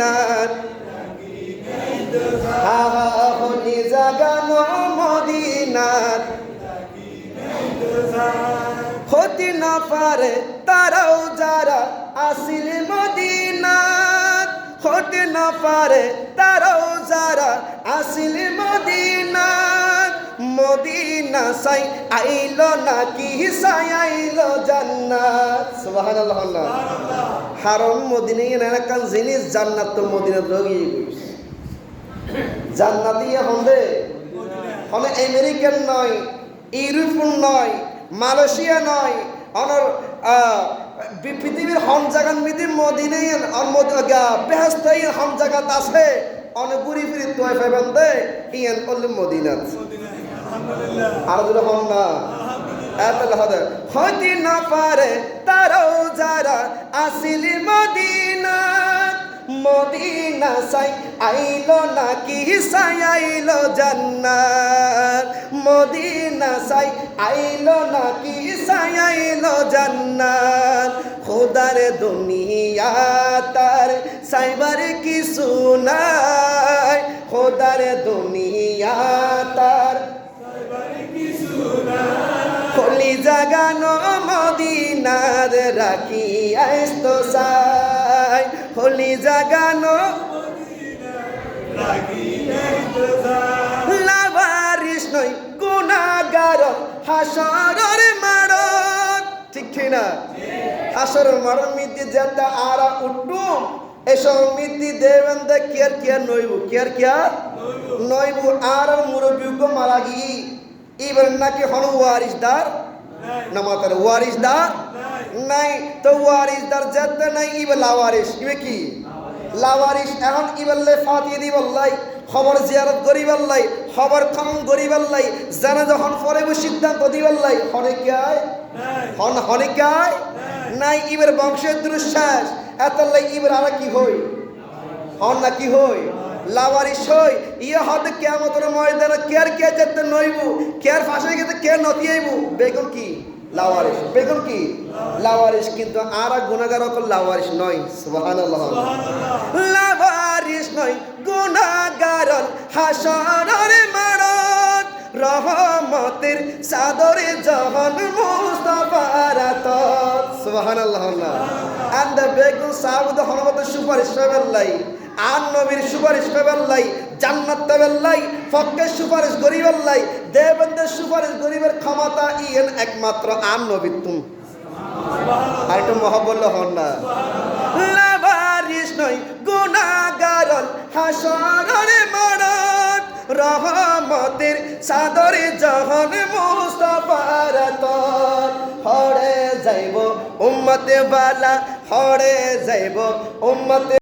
মদিনার হা হা হলি জাগানো মদিনার। হতে না পারে তারাও যারা আসিল মদিনাত হতে না পারে তারাও যারা আসিল মদিনাত মদিনা সাই আইলো না কি সাই আইলো জান্নাত। সুবহানাল্লাহ। হারম মদিনে এলাকার জিনিস জান্নাত তো মদিনা রগি জান্নাতিয়া হন্দে হলে আমেরিকান নয় ইউরোপন নয় মালয়েশিয়া নয় অনর পৃথিবীর হম জাগান মিদি মদিনে বেহস্ত ইন হম জাগাত আছে। অনেক ঘুরি ফিরি তোয় ফাইবান দে ইয়ান অল্লি মদিনাত। আর দুটো হন না। এত লহদে হইতে না পারে তারাও যারা আসিলি মদিনাত। মদিনা সাই আইলো না কি সাই আইলো জান্নাত। মদিনা সাই আইলো না কি সাই আইলো জান্নাত। খোদার দুনিয়া তার সাইবার কিছু নাই। খোদার দুনিয়া তার খলি জাগানো মদিনার রাখি আইস্ত সাই। খলি জাগানো লাভারিস নই, গুণাগার, হাসরের মারত ঠিক না হাসরের মারত মিদি যেটা আরা উঠুম এসব মিদি দেবেন দে কেয়ার কেয়ার নইব, কেয়ার কেয়ার? নইব আর মুরব্বীকে মারা গিয়ে। এবার নাকি হন ওয়ারিসদার না মাতার ওয়ারিসদার নাই তো ওয়ারিসদার যেতে নাই ইবে লাওয়ারিস ইবে কি লাওয়ারিস এখন ইবেল্লে ফাতিয়ে দিবল্লাই খবর জিয়ারত করিবাল্লাই খবর কম করিবাল্লাই জানা যখন পরে সিদ্ধান্ত দিবাল্লাই হনে কায় হন হনে কায় নাই ইবের বংশের দুঃশ্বাস এতলাই ইবের আর কি হই হন না কি হই লাওয়ারিস হই ইয়ে হতে কেমতর ময়দান কেয়ার কে যেতে নইবু? কেয়ার ফাঁসে গেতে কে নতিয়াইবু বেগুন কি? লাওয়ারিস বেগুন কি? লাওয়ারিস কিন্তু আর গুণাগার অকল লাওয়ারিস নয়। সুবহানাল্লাহ। লাওয়ারিস নয় গুণাগার হাসরের মারত রহমতের সাদরে জহন মুস্তাফার আতত সুবহানাল্লাহ। and the বেগুন সাউদ হনমত সুপারিশ পেবেল্লাই আর নবীর সুপারিশ পেবেল্লাই জান্নাত পেবেল্লাই ফককে সুপারিশ গরিবেল্লাই দেবন্দের সুপারিশ গরিবের ক্ষমতা ইয়েন একমাত্র আর নবী তুম। আর একটু মহাবল্ল হন না। লাভারিস নই গুণাগারল হাসরের মারত রহমতের সাদরে জহন মুস্তাফার হরে যাইব উম্মতে বালা হরে যাইব উম্মতে